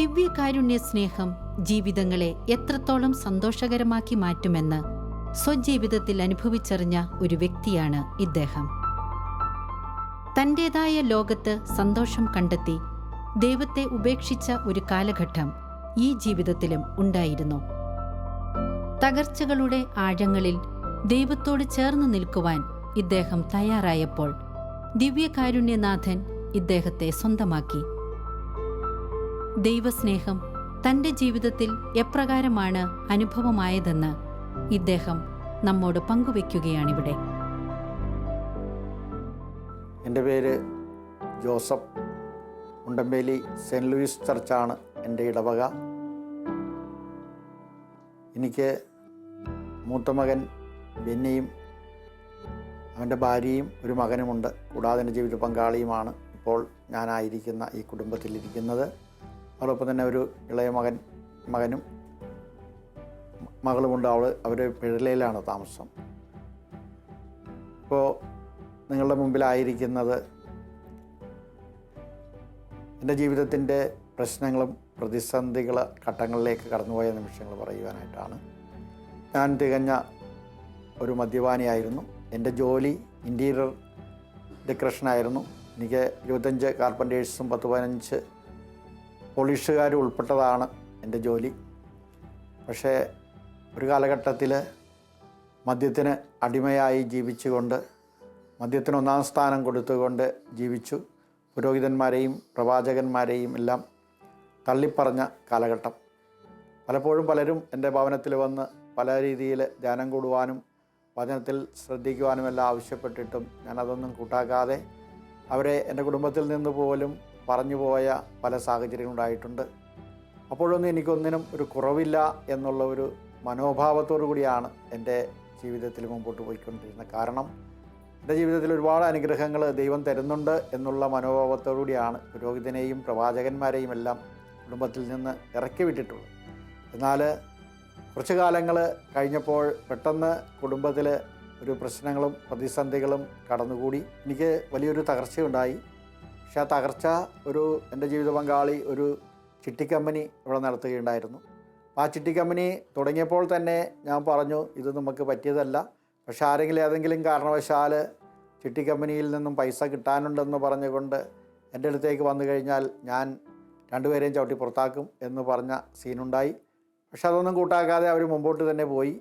ദിവ്യകാരുണ്യ സ്നേഹം ജീവിതങ്ങളെ എത്രത്തോളം സന്തോഷകരമാക്കി മാറ്റുമെന്ന് സ്വജീവിതത്തിൽ അനുഭവിച്ചറിഞ്ഞ ഒരു വ്യക്തിയാണ് ഇദ്ദേഹം. തന്റേതായ ലോകത്ത് സന്തോഷം കണ്ടെത്തി ദൈവത്തെ ഉപേക്ഷിച്ച ഒരു കാലഘട്ടം ഈ ജീവിതത്തിലും ഉണ്ടായിരുന്നു. തകർച്ചകളുടെ ആഴങ്ങളിൽ ദൈവത്തോട് ചേർന്ന് നിൽക്കുവാൻ ഇദ്ദേഹം തയ്യാറായപ്പോൾ ദിവ്യകാരുണ്യനാഥൻ ഇദ്ദേഹത്തെ സ്വന്തമാക്കി. ദൈവസ്നേഹം തന്റെ ജീവിതത്തിൽ എപ്രകാരമാണ് അനുഭവമായതെന്ന് ഇദ്ദേഹം നമ്മോട് പങ്കുവെക്കുകയാണിവിടെ എന്റെ പേര് ജോസഫ്. മുണ്ടമ്പേലി സെന്റ് ലൂയിസ് ചർച്ചാണ് എന്റെ ഇടവക. എനിക്ക് മൂത്ത മകൻ ബെന്നിയും അവന്റെ ഭാര്യയും ഒരു മകനുമുണ്ട്. കൂടാതെ എന്റെ ജീവിത പങ്കാളിയുമാണ് ഇപ്പോൾ ഞാനായിരിക്കുന്ന ഈ കുടുംബത്തിലിരിക്കുന്നത്. അതോടൊപ്പം തന്നെ ഒരു ഇളയ മകൻ മകനും മകളുമുണ്ട്. അവൾ അവർ പിഴലയിലാണ് താമസം. ഇപ്പോൾ നിങ്ങളുടെ മുമ്പിലായിരിക്കുന്നത് എന്റെ ജീവിതത്തിന്റെ പ്രശ്നങ്ങളും പ്രതിസന്ധികൾ ഘട്ടങ്ങളിലേക്ക് കടന്നുപോയ നിമിഷങ്ങൾ പറയുവാനായിട്ടാണ്. ഞാൻ തികഞ്ഞ ഒരു മദ്യപാനിയായിരുന്നു. എന്റെ ജോലി ഇന്റീരിയർ ഡെക്കറേഷനായിരുന്നു എനിക്ക് ഇരുപത്തഞ്ച് കാർപ്പന്റേഴ്സും പത്ത് പതിനഞ്ച് പോളിഷുകാരും ഉൾപ്പെട്ടതാണ് എന്റെ ജോലി. പക്ഷേ ഒരു കാലഘട്ടത്തിൽ മദ്യത്തിന് അടിമയായി ജീവിച്ചുകൊണ്ട് മദ്യത്തിന് ഒന്നാം സ്ഥാനം കൊടുത്തുകൊണ്ട് ജീവിച്ചു. പുരോഹിതന്മാരെയും പ്രവാചകന്മാരെയും എല്ലാം തള്ളിപ്പറഞ്ഞ കാലഘട്ടം. പലപ്പോഴും പലരും എന്റെ ഭവനത്തിൽ വന്ന് പല രീതിയിൽ ധ്യാനം കൂടുവാനും വചനത്തിൽ ശ്രദ്ധിക്കുവാനും എല്ലാം ആവശ്യപ്പെട്ടിട്ടും ഞാനതൊന്നും കൂട്ടാക്കാതെ അവരെ എന്റെ കുടുംബത്തിൽ നിന്ന് പോലും പറഞ്ഞു പോയ പല സാഹചര്യങ്ങളുണ്ടായിട്ടുണ്ട്. അപ്പോഴൊന്നും എനിക്കൊന്നിനും ഒരു കുറവില്ല എന്നുള്ള ഒരു മനോഭാവത്തോടു കൂടിയാണ് എന്റെ ജീവിതത്തിൽ മുമ്പോട്ട് പോയിക്കൊണ്ടിരുന്നത്. കാരണം എന്റെ ജീവിതത്തിൽ ഒരുപാട് അനുഗ്രഹങ്ങൾ ദൈവം തരുന്നുണ്ട് എന്നുള്ള മനോഭാവത്തോടു കൂടിയാണ് പുരോഹിതനെയും പ്രവാചകന്മാരെയും എല്ലാം കുടുംബത്തിൽ നിന്ന് ഇറക്കി വിട്ടിട്ടുള്ളത്. എന്നാൽ കുറച്ച് കാലങ്ങൾ കഴിഞ്ഞപ്പോൾ പെട്ടെന്ന് കുടുംബത്തിൽ ഒരു പ്രശ്നങ്ങളും പ്രതിസന്ധികളും കടന്നുകൂടി. എനിക്ക് വലിയൊരു തകർച്ചയുണ്ടായി. പക്ഷേ ആ തകർച്ച ഒരു എന്റെ ജീവിത പങ്കാളി ഒരു ചിട്ടി കമ്പനി ഇവിടെ നടത്തുകയുണ്ടായിരുന്നു. ആ ചിട്ടി കമ്പനി തുടങ്ങിയപ്പോൾ തന്നെ ഞാൻ പറഞ്ഞു ഇത് നമുക്ക് പറ്റിയതല്ല. പക്ഷെ ആരെങ്കിലും ഏതെങ്കിലും കാരണവശാൽ ചിട്ടി കമ്പനിയിൽ നിന്നും പൈസ കിട്ടാനുണ്ടെന്ന് പറഞ്ഞുകൊണ്ട് എന്റെ അടുത്തേക്ക് വന്നു കഴിഞ്ഞാൽ ഞാൻ രണ്ടുപേരെയും ചവിട്ടി പുറത്താക്കും എന്ന് പറഞ്ഞ സീനുണ്ടായി. പക്ഷെ അതൊന്നും കൂട്ടാക്കാതെ അവർ മുമ്പോട്ട് തന്നെ പോയി.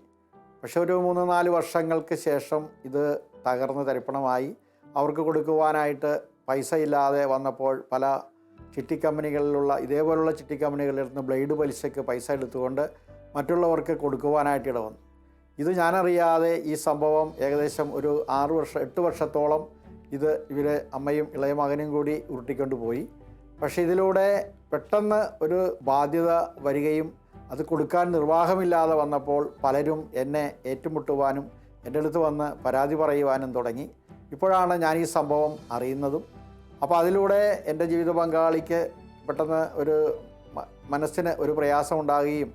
പക്ഷെ ഒരു മൂന്ന് നാല് വർഷങ്ങൾക്ക് ശേഷം ഇത് തകർന്ന് തരിപ്പണമായി. അവർക്ക് കൊടുക്കുവാനായിട്ട് പൈസ ഇല്ലാതെ വന്നപ്പോൾ പല ചിട്ടി കമ്പനികളിലുള്ള ഇതേപോലുള്ള ചിട്ടി കമ്പനികളിൽ നിന്ന് ബ്ലേഡ് പലിശയ്ക്ക് പൈസ എടുത്തുകൊണ്ട് മറ്റുള്ളവർക്ക് കൊടുക്കുവാനായിട്ട് ഇടവന്നു. ഇത് ഞാനറിയാതെ ഈ സംഭവം ഏകദേശം ഒരു ആറു വർഷം എട്ട് വർഷത്തോളം ഇത് ഇവരെ അമ്മയും ഇളയ മകനും കൂടി ഉരുട്ടിക്കൊണ്ട് പോയി പക്ഷേ ഇതിലൂടെ പെട്ടെന്ന് ഒരു ബാധ്യത വരികയും അത് കൊടുക്കാൻ നിർവാഹമില്ലാതെ വന്നപ്പോൾ പലരും എന്നെ ഏറ്റുമുട്ടുവാനും എന്റെ അടുത്ത് വന്ന് പരാതി പറയുവാനും തുടങ്ങി. ഇപ്പോഴാണ് ഞാൻ ഈ സംഭവം അറിയുന്നതും അപ്പോൾ അതിലൂടെ എന്റെ ജീവിത പങ്കാളിക്ക് പെട്ടെന്ന് ഒരു മനസ്സിന് ഒരു പ്രയാസം ഉണ്ടാകുകയും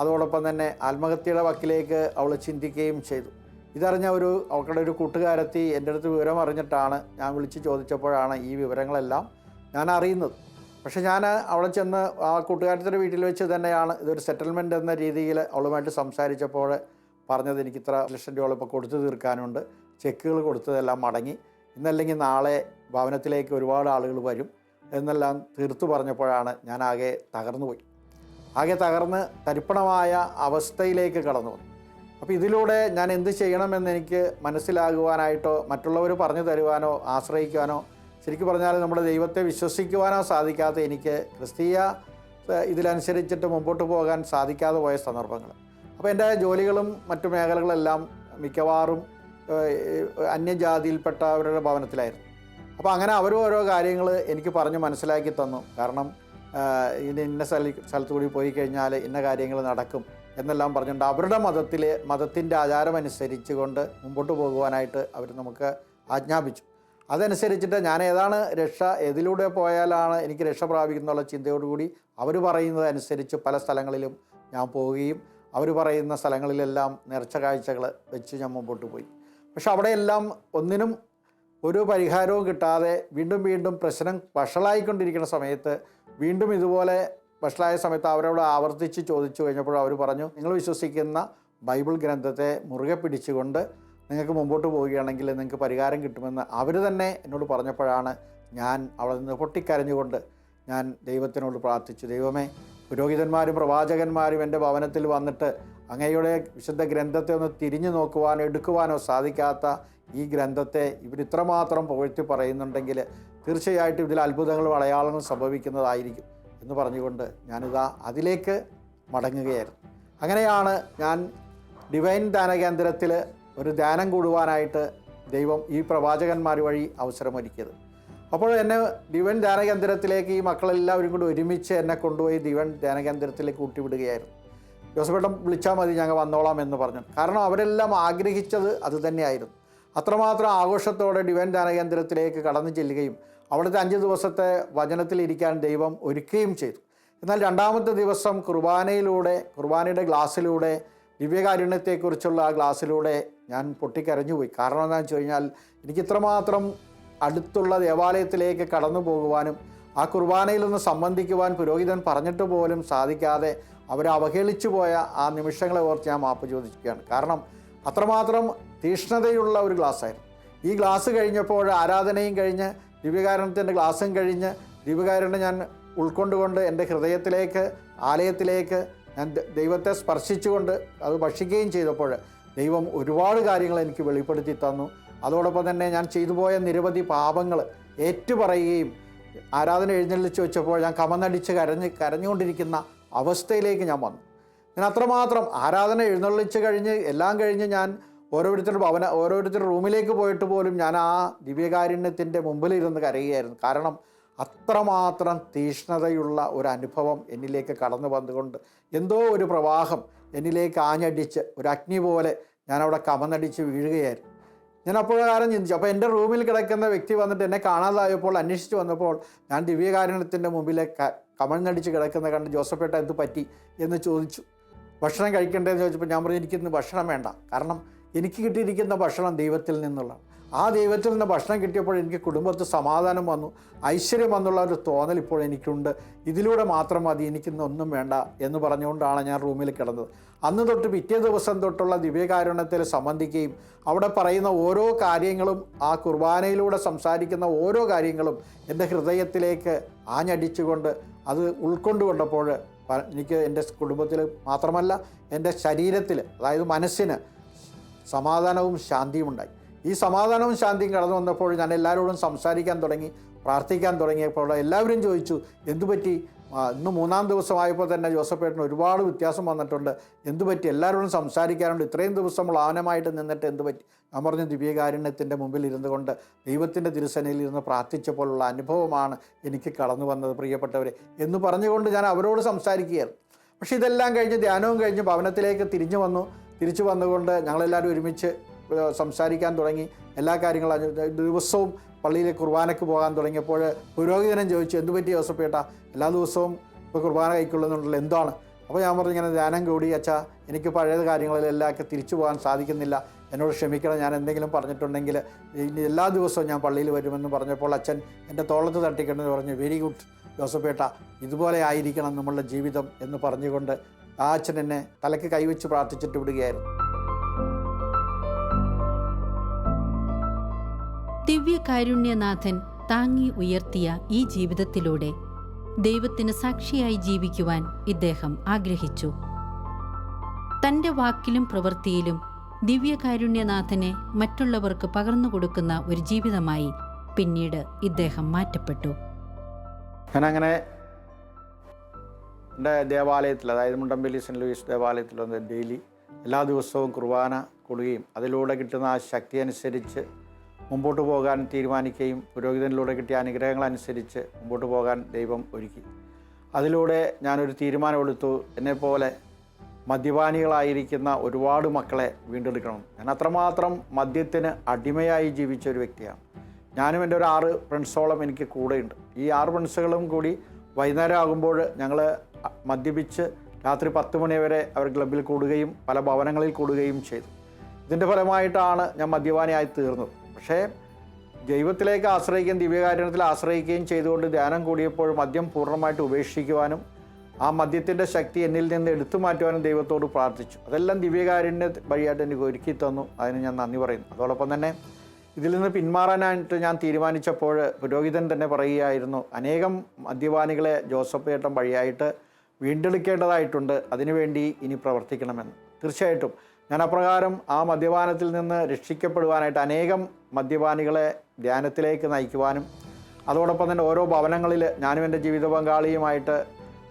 അതോടൊപ്പം തന്നെ ആത്മഹത്യയുടെ വക്കിലേക്ക് അവൾ ചിന്തിക്കുകയും ചെയ്തു. ഇതറിഞ്ഞ ഒരു അവളുടെ ഒരു കൂട്ടുകാരത്തി എന്റെ അടുത്ത് വിവരം അറിഞ്ഞിട്ടാണ് ഞാൻ വിളിച്ച് ചോദിച്ചപ്പോഴാണ് ഈ വിവരങ്ങളെല്ലാം ഞാൻ അറിയുന്നത്. പക്ഷേ ഞാൻ അവളെ ചെന്ന് ആ കൂട്ടുകാരത്തിന്റെ വീട്ടിൽ വെച്ച് തന്നെയാണ് ഇതൊരു സെറ്റിൽമെന്റ് എന്ന രീതിയിൽ അവളുമായിട്ട് സംസാരിച്ചപ്പോൾ പറഞ്ഞത് എനിക്ക് ഇത്ര ലക്ഷം രൂപ ഇപ്പോൾ കൊടുത്തു തീർക്കാനുണ്ട്. ചെക്കുകൾ കൊടുത്തതെല്ലാം മടങ്ങി. ഇന്നല്ലെങ്കിൽ നാളെ ഭവനത്തിലേക്ക് ഒരുപാട് ആളുകൾ വരും എന്നെല്ലാം തീർത്തു പറഞ്ഞപ്പോഴാണ് ഞാൻ ആകെ തകർന്നു പോയി. ആകെ തകർന്ന് തരിപ്പണമായ അവസ്ഥയിലേക്ക് കടന്നു വന്നു. അപ്പോൾ ഇതിലൂടെ ഞാൻ എന്ത് ചെയ്യണമെന്ന് എനിക്ക് മനസ്സിലാകുവാനായിട്ടോ മറ്റുള്ളവർ പറഞ്ഞു തരുവാനോ ആശ്രയിക്കുവാനോ ശരിക്കും പറഞ്ഞാൽ നമ്മുടെ ദൈവത്തെ വിശ്വസിക്കുവാനോ സാധിക്കാതെ എനിക്ക് ക്രിസ്തീയ ഇതിലനുസരിച്ചിട്ട് മുമ്പോട്ട് പോകാൻ സാധിക്കാതെ പോയ സന്ദർഭങ്ങൾ. അപ്പോൾ എന്റെ ജോലികളും മറ്റു മേഖലകളെല്ലാം മിക്കവാറും അന്യജാതിയിൽപ്പെട്ടവരുടെ ഭവനത്തിലായിരുന്നു. അപ്പോൾ അങ്ങനെ അവരും ഓരോ കാര്യങ്ങൾ എനിക്ക് പറഞ്ഞ് മനസ്സിലാക്കി തന്നു. കാരണം ഇനി ഇന്ന ഇന്ന സ്ഥല സ്ഥലത്തു കൂടി പോയി കഴിഞ്ഞാൽ ഇന്ന കാര്യങ്ങൾ നടക്കും എന്നെല്ലാം പറഞ്ഞുകൊണ്ട് അവരുടെ മതത്തിലെ മതത്തിന്റെ ആചാരമനുസരിച്ച് കൊണ്ട് മുമ്പോട്ട് പോകുവാനായിട്ട് അവർ നമുക്ക് ആജ്ഞാപിച്ചു. അതനുസരിച്ചിട്ട് ഞാൻ ഏതാണ് രക്ഷ ഏതിലൂടെ പോയാലാണ് എനിക്ക് രക്ഷ പ്രാപിക്കുന്നുള്ള ചിന്തയോടുകൂടി അവർ പറയുന്നത് അനുസരിച്ച് പല സ്ഥലങ്ങളിലും ഞാൻ പോവുകയും അവർ പറയുന്ന സ്ഥലങ്ങളിലെല്ലാം നേർച്ച കാഴ്ചകൾ വെച്ച് ഞാൻ മുമ്പോട്ട് പോയി. പക്ഷെ അവിടെയെല്ലാം ഒന്നിനും ഒരു പരിഹാരവും കിട്ടാതെ വീണ്ടും വീണ്ടും പ്രശ്നം വഷളായിക്കൊണ്ടിരിക്കുന്ന സമയത്ത് വീണ്ടും ഇതുപോലെ വഷളായ സമയത്ത് അവരോട് ആവർത്തിച്ച് ചോദിച്ചു കഴിഞ്ഞപ്പോൾ അവർ പറഞ്ഞു നിങ്ങൾ വിശ്വസിക്കുന്ന ബൈബിൾ ഗ്രന്ഥത്തെ മുറുകെ പിടിച്ചുകൊണ്ട് നിങ്ങൾക്ക് മുമ്പോട്ട് പോവുകയാണെങ്കിൽ നിങ്ങൾക്ക് പരിഹാരം കിട്ടുമെന്ന് അവർ തന്നെ എന്നോട് പറഞ്ഞപ്പോഴാണ് ഞാൻ അവിടെ നിന്ന് പൊട്ടിക്കരഞ്ഞുകൊണ്ട് ഞാൻ ദൈവത്തിനോട് പ്രാർത്ഥിച്ചു. ദൈവമേ പുരോഹിതന്മാരും പ്രവാചകന്മാരും എന്റെ ഭവനത്തിൽ വന്നിട്ട് അങ്ങയുടെ വിശുദ്ധ ഗ്രന്ഥത്തെ ഒന്ന് തിരിഞ്ഞു നോക്കുവാനോ എടുക്കുവാനോ സാധിക്കാത്ത ഈ ഗ്രന്ഥത്തെ ഇവരിത്രമാത്രം പുകഴ്ത്തി പറയുന്നുണ്ടെങ്കിൽ തീർച്ചയായിട്ടും ഇതിൽ അത്ഭുതങ്ങളും അടയാളങ്ങളും സംഭവിക്കുന്നതായിരിക്കും എന്ന് പറഞ്ഞുകൊണ്ട് ഞാനിതാ അതിലേക്ക് മടങ്ങുകയായിരുന്നു. അങ്ങനെയാണ് ഞാൻ ഡിവൈൻ ധ്യാനകേന്ദ്രത്തിൽ ഒരു ധ്യാനം കൂടുവാനായിട്ട് ദൈവം ഈ പ്രവാചകന്മാർ വഴി അവസരമൊരുക്കിയത്. അപ്പോൾ എന്നെ ദിവൻ ധ്യാന കേന്ദ്രത്തിലേക്ക് ഈ മക്കളെല്ലാവരും കൂടി ഒരുമിച്ച് എന്നെ കൊണ്ടുപോയി ദിവൻ ധ്യാന കേന്ദ്രത്തിലേക്ക് കൂട്ടിവിടുകയായിരുന്നു. ജോസഫേട്ടൻ വിളിച്ചാൽ മതി ഞങ്ങൾ വന്നോളാം എന്ന് പറഞ്ഞു. കാരണം അവരെല്ലാം ആഗ്രഹിച്ചത് അത് തന്നെയായിരുന്നു. അത്രമാത്രം ആഘോഷത്തോടെ ഡിവൈൻ ധ്യാന കേന്ദ്രത്തിലേക്ക് കടന്നു ചെല്ലുകയും അവിടുത്തെ അഞ്ച് ദിവസത്തെ വചനത്തിലിരിക്കാൻ ദൈവം ഒരുക്കുകയും ചെയ്തു. എന്നാൽ രണ്ടാമത്തെ ദിവസം കുർബാനയിലൂടെ കുർബാനയുടെ ഗ്ലാസ്സിലൂടെ ദിവ്യകാരുണ്യത്തെക്കുറിച്ചുള്ള ആ ഗ്ലാസ്സിലൂടെ ഞാൻ പൊട്ടിക്കരഞ്ഞുപോയി കാരണം എന്താണെന്ന് വെച്ച് കഴിഞ്ഞാൽ എനിക്ക് ഇത്രമാത്രം അടുത്തുള്ള ദേവാലയത്തിലേക്ക് കടന്നു പോകുവാനും ആ കുർബാനയിൽ ഒന്ന് സംബന്ധിക്കുവാൻ പുരോഹിതൻ പറഞ്ഞിട്ട് പോലും സാധിക്കാതെ അവരെ അവഹേളിച്ചു പോയ ആ നിമിഷങ്ങളെ ഓർത്ത് ഞാൻ മാപ്പ് ചോദിക്കുകയാണ്. കാരണം അത്രമാത്രം തീഷ്ണതയുള്ള ഒരു ഗ്ലാസ്സായിരുന്നു. ഈ ഗ്ലാസ് കഴിഞ്ഞപ്പോൾ ആരാധനയും കഴിഞ്ഞ് ദിവ്യകാരണത്തിന്റെ ഗ്ലാസ്സും കഴിഞ്ഞ് ദിവ്യകാരണെ ഞാൻ ഉൾക്കൊണ്ടുകൊണ്ട് എന്റെ ഹൃദയത്തിലേക്ക് ആലയത്തിലേക്ക് ഞാൻ ദൈവത്തെ സ്പർശിച്ചുകൊണ്ട് അത് ഭക്ഷിക്കുകയും ചെയ്തപ്പോൾ ദൈവം ഒരുപാട് കാര്യങ്ങൾ എനിക്ക് വെളിപ്പെടുത്തി തന്നു. അതോടൊപ്പം തന്നെ ഞാൻ ചെയ്തു പോയ നിരവധി പാപങ്ങൾ ഏറ്റുപറയുകയും ആരാധന എഴുന്നള്ളിച്ച് വെച്ചപ്പോൾ ഞാൻ കമന്നടിച്ച് കരഞ്ഞ് കരഞ്ഞുകൊണ്ടിരിക്കുന്ന അവസ്ഥയിലേക്ക് ഞാൻ വന്നു. ഞാൻ അത്രമാത്രം ആരാധന എഴുന്നള്ളിച്ച് കഴിഞ്ഞ് എല്ലാം കഴിഞ്ഞ് ഞാൻ ഓരോരുത്തരുടെ ഭവന ഓരോരുത്തരുടെ റൂമിലേക്ക് പോയിട്ട് പോലും ഞാൻ ആ ദിവ്യകാരുണ്യത്തിന്റെ മുമ്പിലിരുന്ന് കരയുകയായിരുന്നു. കാരണം അത്രമാത്രം തീഷ്ണതയുള്ള ഒരു അനുഭവം എന്നിലേക്ക് കടന്നു വന്നുകൊണ്ട് എന്തോ ഒരു പ്രവാഹം എന്നിലേക്ക് ആഞ്ഞടിച്ച് ഒരു അഗ്നി പോലെ ഞാനവിടെ കമന്നടിച്ച് വീഴുകയായിരുന്നു. ഞാൻ അപ്പോഴകാലം ചിന്തിച്ചു. അപ്പോൾ എന്റെ റൂമിൽ കിടക്കുന്ന വ്യക്തി വന്നിട്ട് എന്നെ കാണാതായപ്പോൾ അന്വേഷിച്ച് വന്നപ്പോൾ ഞാൻ ദിവ്യകാരണത്തിന്റെ മുമ്പിലെ കമഴ്ന്നടിച്ച് കിടക്കുന്ന കണ്ട് ജോസഫേട്ട എന്ത് പറ്റി? എന്ന് ചോദിച്ചു. ഭക്ഷണം കഴിക്കേണ്ടതെന്ന് ചോദിച്ചപ്പോൾ ഞാൻ പറഞ്ഞു എനിക്കിന്ന് ഭക്ഷണം വേണ്ട. കാരണം എനിക്ക് കിട്ടിയിരിക്കുന്ന ഭക്ഷണം ദൈവത്തിൽ നിന്നുള്ള ആ ദൈവത്തിൽ നിന്ന് ഭക്ഷണം കിട്ടിയപ്പോൾ എനിക്ക് കുടുംബത്തിൽ സമാധാനം വന്നു ഐശ്വര്യം വന്നുള്ള ഒരു തോന്നൽ ഇപ്പോൾ എനിക്കുണ്ട്. ഇതിലൂടെ മാത്രം മതി എനിക്കിന്നൊന്നും വേണ്ട എന്ന് പറഞ്ഞുകൊണ്ടാണ് ഞാൻ റൂമിൽ കിടന്നത്. അന്ന് തൊട്ട് പിറ്റേ ദിവസം തൊട്ടുള്ള ദിവ്യകാരുണ്യത്തിൽ സംബന്ധിക്കുകയും അവിടെ പറയുന്ന ഓരോ കാര്യങ്ങളും ആ കുർബാനയിലൂടെ സംസാരിക്കുന്ന ഓരോ കാര്യങ്ങളും എന്റെ ഹൃദയത്തിലേക്ക് ആഞ്ഞടിച്ചുകൊണ്ട് അത് ഉൾക്കൊണ്ടുകൊണ്ടപ്പോൾ എനിക്ക് എന്റെ കുടുംബത്തിൽ മാത്രമല്ല എന്റെ ശരീരത്തിൽ അതായത് മനസ്സിന് സമാധാനവും ശാന്തിയും ഉണ്ടായി ഈ സമാധാനവും ശാന്തിയും കടന്നു വന്നപ്പോൾ ഞാൻ എല്ലാവരോടും സംസാരിക്കാൻ തുടങ്ങി പ്രാർത്ഥിക്കാൻ തുടങ്ങിയപ്പോൾ എല്ലാവരും ചോദിച്ചു എന്തുപറ്റി? ഇന്ന് മൂന്നാം ദിവസമായപ്പോൾ തന്നെ ജോസഫേട്ടന് ഒരുപാട് വ്യത്യാസം വന്നിട്ടുണ്ട്. എന്തുപറ്റി? എല്ലാവരോടും സംസാരിക്കാറുണ്ട് ഇത്രയും ദിവസം ആനമായിട്ട് നിന്നിട്ട് എന്തുപറ്റി? ഞാൻ പറഞ്ഞു ദിവ്യകാരുണ്യത്തിന്റെ മുമ്പിൽ ഇരുന്നു കൊണ്ട് ദൈവത്തിന്റെ തിരുസനയിൽ ഇരുന്ന് പ്രാർത്ഥിച്ചപ്പോഴുള്ള അനുഭവമാണ് എനിക്ക് കടന്നു വന്നത് പ്രിയപ്പെട്ടവരെ. എന്ന് പറഞ്ഞുകൊണ്ട് ഞാൻ അവരോട് സംസാരിക്കുകയായിരുന്നു. പക്ഷേ ഇതെല്ലാം കഴിഞ്ഞ് ധ്യാനവും കഴിഞ്ഞ് ഭവനത്തിലേക്ക് തിരിഞ്ഞു വന്നു. തിരിച്ചു വന്നുകൊണ്ട് ഞങ്ങളെല്ലാവരും ഒരുമിച്ച് സംസാരിക്കാൻ തുടങ്ങി. എല്ലാ കാര്യങ്ങളും ദിവസവും പള്ളിയിലെ കുർബാനയ്ക്ക് പോകാൻ തുടങ്ങിയപ്പോൾ പുരോഹിതനം ചോദിച്ചു എന്ത് പറ്റി ദിവസപ്പെട്ട എല്ലാ ദിവസവും ഇപ്പോൾ കുർബാന കൈക്കൊള്ളുന്നുണ്ടല്ലോ എന്താണ്? അപ്പോൾ ഞാൻ പറഞ്ഞു ഇങ്ങനെ ധ്യാനം കൂടി അച്ഛാ. എനിക്ക് പഴയ കാര്യങ്ങളിലെല്ലാം തിരിച്ചു പോകാൻ സാധിക്കുന്നില്ല. എന്നോട് ക്ഷമിക്കണം ഞാൻ എന്തെങ്കിലും പറഞ്ഞിട്ടുണ്ടെങ്കിൽ ഇനി എല്ലാ ദിവസവും ഞാൻ പള്ളിയിൽ വരുമെന്ന് പറഞ്ഞപ്പോൾ അച്ഛൻ എന്റെ തോളത്ത് തട്ടിക്കണ്ടെന്ന് പറഞ്ഞു വെരി ഗുഡ് ജോസഫേട്ട ഇതുപോലെ ആയിരിക്കണം നമ്മളുടെ ജീവിതം എന്ന് പറഞ്ഞുകൊണ്ട് ആ അച്ഛൻ എന്നെ തലയ്ക്ക് കൈവച്ച് പ്രാർത്ഥിച്ചിട്ട് വിടുകയായിരുന്നു. ദിവ്യകാരുണ്യനാഥൻ താങ്ങി ഉയർത്തിയ ഈ ജീവിതത്തിലൂടെ ദൈവത്തിന് സാക്ഷിയായി ജീവിക്കുവാൻ ഇദ്ദേഹം ആഗ്രഹിച്ചു. തന്റെ വാക്കിലും പ്രവൃത്തിയിലും ദിവ്യകാരുണ്യനാഥനെ മറ്റുള്ളവർക്ക് പകർന്നുകൊടുക്കുന്ന ഒരു ജീവിതമായി പിന്നീട് ഇദ്ദേഹം മാറ്റപ്പെട്ടു. ഞാനങ്ങനെ എന്റെ ദേവാലയത്തിൽ അതായത് മുണ്ടമ്പലി സെന്റ് ലൂയിസ് ദേവാലയത്തിൽ വന്ന് ഡെയിലി എല്ലാ ദിവസവും കുർബാന കൊടുക്കുകയും അതിലൂടെ കിട്ടുന്ന ആ ശക്തി അനുസരിച്ച് മുമ്പോട്ട് പോകാൻ തീരുമാനിക്കുകയും പുരോഹിതനിലൂടെ കിട്ടിയ അനുഗ്രഹങ്ങൾ അനുസരിച്ച് മുമ്പോട്ട് പോകാൻ ദൈവം ഒരുക്കി. അതിലൂടെ ഞാനൊരു തീരുമാനമെടുത്തു. എന്നെപ്പോലെ മദ്യപാനികളായിരിക്കുന്ന ഒരുപാട് മക്കളെ വീണ്ടെടുക്കണം. ഞാൻ അത്രമാത്രം മദ്യത്തിന് അടിമയായി ജീവിച്ച ഒരു വ്യക്തിയാണ്. ഞാനും എന്റെ ഒരു ആറ് ഫ്രണ്ട്സോളം എനിക്ക് കൂടെയുണ്ട്. ഈ ആറ് ഫ്രണ്ട്സുകളും കൂടി വൈകുന്നേരം ആകുമ്പോൾ ഞങ്ങൾ മദ്യപിച്ച് രാത്രി പത്ത് മണി വരെ അവർ ക്ലബിൽ കൂടുകയും പല ഭവനങ്ങളിൽ കൂടുകയും ചെയ്തു. ഇതിന്റെ ഫലമായിട്ടാണ് ഞാൻ മദ്യപാനിയായി തീർന്നത്. പക്ഷേ ദൈവത്തിലേക്ക് ആശ്രയിക്കുകയും ദിവ്യകാരണത്തിൽ ആശ്രയിക്കുകയും ചെയ്തുകൊണ്ട് ധ്യാനം കൂടിയപ്പോൾ മദ്യം പൂർണമായിട്ട് ഉപേക്ഷിക്കുവാനും ആ മദ്യത്തിന്റെ ശക്തി എന്നിൽ നിന്ന് എടുത്തു മാറ്റുവാനും ദൈവത്തോട് പ്രാർത്ഥിച്ചു. അതെല്ലാം ദിവ്യകാരുണ്യ വഴിയായിട്ട് എനിക്ക് ഒരുക്കി തന്നു. അതിന് ഞാൻ നന്ദി പറയുന്നു. അതോടൊപ്പം തന്നെ ഇതിൽ നിന്ന് പിന്മാറാനായിട്ട് ഞാൻ തീരുമാനിച്ചപ്പോൾ പുരോഹിതൻ തന്നെ പറയുകയായിരുന്നു അനേകം മദ്യപാനികളെ ജോസഫ് ഏട്ടൻ വഴിയായിട്ട് വീണ്ടെടുക്കേണ്ടതായിട്ടുണ്ട്. അതിനുവേണ്ടി ഇനി പ്രവർത്തിക്കണമെന്ന്. തീർച്ചയായിട്ടും. ഞാൻ അപ്രകാരം ആ മദ്യപാനത്തിൽ നിന്ന് രക്ഷിക്കപ്പെടുവാനായിട്ട് അനേകം മദ്യപാനികളെ ധ്യാനത്തിലേക്ക് നയിക്കുവാനും അതോടൊപ്പം തന്നെ ഓരോ ഭവനങ്ങളിൽ ഞാനും എന്റെ ജീവിത പങ്കാളിയുമായിട്ട്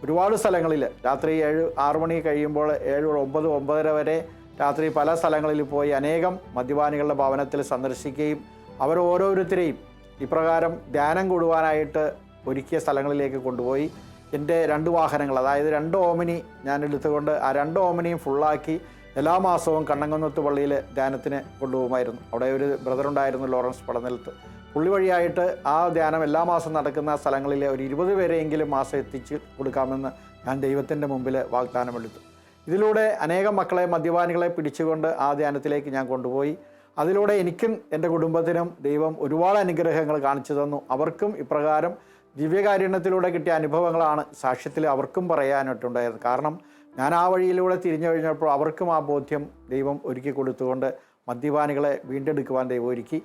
ഒരുപാട് സ്ഥലങ്ങളിൽ രാത്രി ഏഴ് ആറു മണി കഴിയുമ്പോൾ ഏഴ് ഒമ്പത് ഒമ്പതര വരെ രാത്രി പല സ്ഥലങ്ങളിൽ പോയി അനേകം മദ്യപാനികളുടെ ഭവനത്തിൽ സന്ദർശിക്കുകയും അവർ ഓരോരുത്തരെയും ഇപ്രകാരം ധ്യാനം കൂടുവാനായിട്ട് ഒരുക്കിയ സ്ഥലങ്ങളിലേക്ക് കൊണ്ടുപോയി. എന്റെ രണ്ട് വാഹനങ്ങൾ അതായത് രണ്ട് ഓമിനി ഞാൻ എടുത്തുകൊണ്ട് ആ രണ്ട് ഓമിനിയും ഫുള്ളാക്കി എല്ലാ മാസവും കണ്ണങ്കുന്നത്ത് പള്ളിയിൽ ധ്യാനത്തിന് കൊണ്ടുപോകുമായിരുന്നു. അവിടെ ഒരു ബ്രദർ ഉണ്ടായിരുന്നു ലോറൻസ് പടനിലത്ത്. പുള്ളി വഴിയായിട്ട് ആ ധ്യാനം എല്ലാ മാസം നടക്കുന്ന സ്ഥലങ്ങളിലെ ഒരു ഇരുപത് പേരെയെങ്കിലും മാസം എത്തിച്ച് കൊടുക്കാമെന്ന് ഞാൻ ദൈവത്തിന്റെ മുമ്പിൽ വാഗ്ദാനം എടുത്തു ഇതിലൂടെ അനേകം മക്കളെ മദ്യപാനികളെ പിടിച്ചുകൊണ്ട് ആ ധ്യാനത്തിലേക്ക് ഞാൻ കൊണ്ടുപോയി. അതിലൂടെ എനിക്കും എന്റെ കുടുംബത്തിനും ദൈവം ഒരുപാട് അനുഗ്രഹങ്ങൾ കാണിച്ചു തന്നു. അവർക്കും ഇപ്രകാരം ദിവ്യകാരുണ്യത്തിലൂടെ കിട്ടിയ അനുഭവങ്ങളാണ് സാക്ഷ്യത്തിൽ അവർക്കും പറയാനായിട്ടുണ്ടായത്. കാരണം ഞാൻ ആ വഴിയിലൂടെ തിരിഞ്ഞു കഴിഞ്ഞപ്പോൾ അവർക്കും ആ ബോധ്യം ദൈവം ഒരുക്കി കൊടുത്തുകൊണ്ട് മദ്യപാനികളെ വീണ്ടെടുക്കുവാൻ ദൈവം ഒരുക്കി.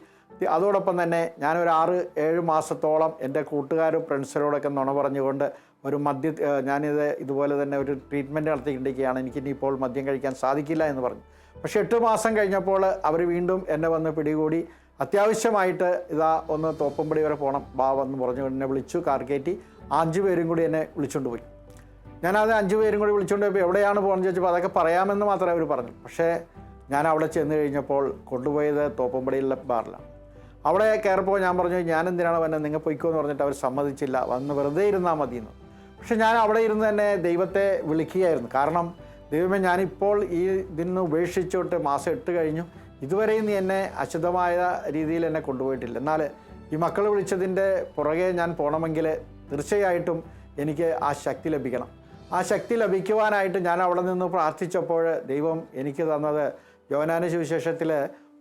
അതോടൊപ്പം തന്നെ ഞാനൊരു ആറ് ഏഴ് മാസത്തോളം എന്റെ കൂട്ടുകാരും ഫ്രണ്ട്സിനോടൊക്കെ നുണ പറഞ്ഞുകൊണ്ട് ഒരു മദ്യ ഞാനിത് ഇതുപോലെ തന്നെ ഒരു ട്രീറ്റ്മെന്റ് നടത്തിക്കൊണ്ടിരിക്കുകയാണ്. എനിക്കിനിപ്പോൾ മദ്യം കഴിക്കാൻ സാധിക്കില്ല എന്ന് പറഞ്ഞു. പക്ഷേ എട്ട് മാസം കഴിഞ്ഞപ്പോൾ അവർ വീണ്ടും എന്നെ വന്ന് പിടികൂടി. അത്യാവശ്യമായിട്ട് ഇതാ ഒന്ന് തോപ്പമ്പടി വരെ പോകണം ബാ വന്ന് പറഞ്ഞു എന്നെ വിളിച്ചു കാർ കയറ്റി. അഞ്ച് പേരും കൂടി എന്നെ വിളിച്ചുകൊണ്ട് പോയി. ഞാനത് അഞ്ച് പേരും കൂടി വിളിച്ചുകൊണ്ട് പോയപ്പോൾ എവിടെയാണ് പോകുന്നത് ചോദിച്ചപ്പോൾ അതൊക്കെ പറയാമെന്ന് മാത്രമേ അവർ പറഞ്ഞു. പക്ഷേ ഞാൻ അവിടെ ചെന്ന് കഴിഞ്ഞപ്പോൾ കൊണ്ടുപോയത് തോപ്പമ്പടിയിലെ ബാറിലാണ് അവിടെ കയറിപ്പോൾ ഞാൻ പറഞ്ഞു ഞാൻ എന്തിനാണ് വന്നത് നിങ്ങൾ പൊയ്ക്കോ എന്ന് പറഞ്ഞിട്ട് അവർ സമ്മതിച്ചില്ല. വന്ന് വെറുതെ ഇരുന്നാൽ മതി എന്ന് പക്ഷെ ഞാൻ അവിടെ ഇരുന്ന് തന്നെ ദൈവത്തെ വിളിക്കുകയായിരുന്നു. കാരണം ദൈവമേ ഞാനിപ്പോൾ ഈ ഇതിൽ നിന്ന് ഉപേക്ഷിച്ചോട്ട് മാസം എട്ട് കഴിഞ്ഞു. ഇതുവരെയും നീ എന്നെ അശുദ്ധമായ രീതിയിൽ എന്നെ കൊണ്ടുപോയിട്ടില്ല. എന്നാൽ ഈ മക്കൾ വിളിച്ചതിന്റെ പുറകെ ഞാൻ പോകണമെങ്കിൽ തീർച്ചയായിട്ടും എനിക്ക് ആ ശക്തി ലഭിക്കണം. ആ ശക്തി ലഭിക്കുവാനായിട്ട് ഞാൻ അവിടെ നിന്ന് പ്രാർത്ഥിച്ചപ്പോൾ ദൈവം എനിക്ക് തന്നത് യോനാന സുവിശേഷത്തിൽ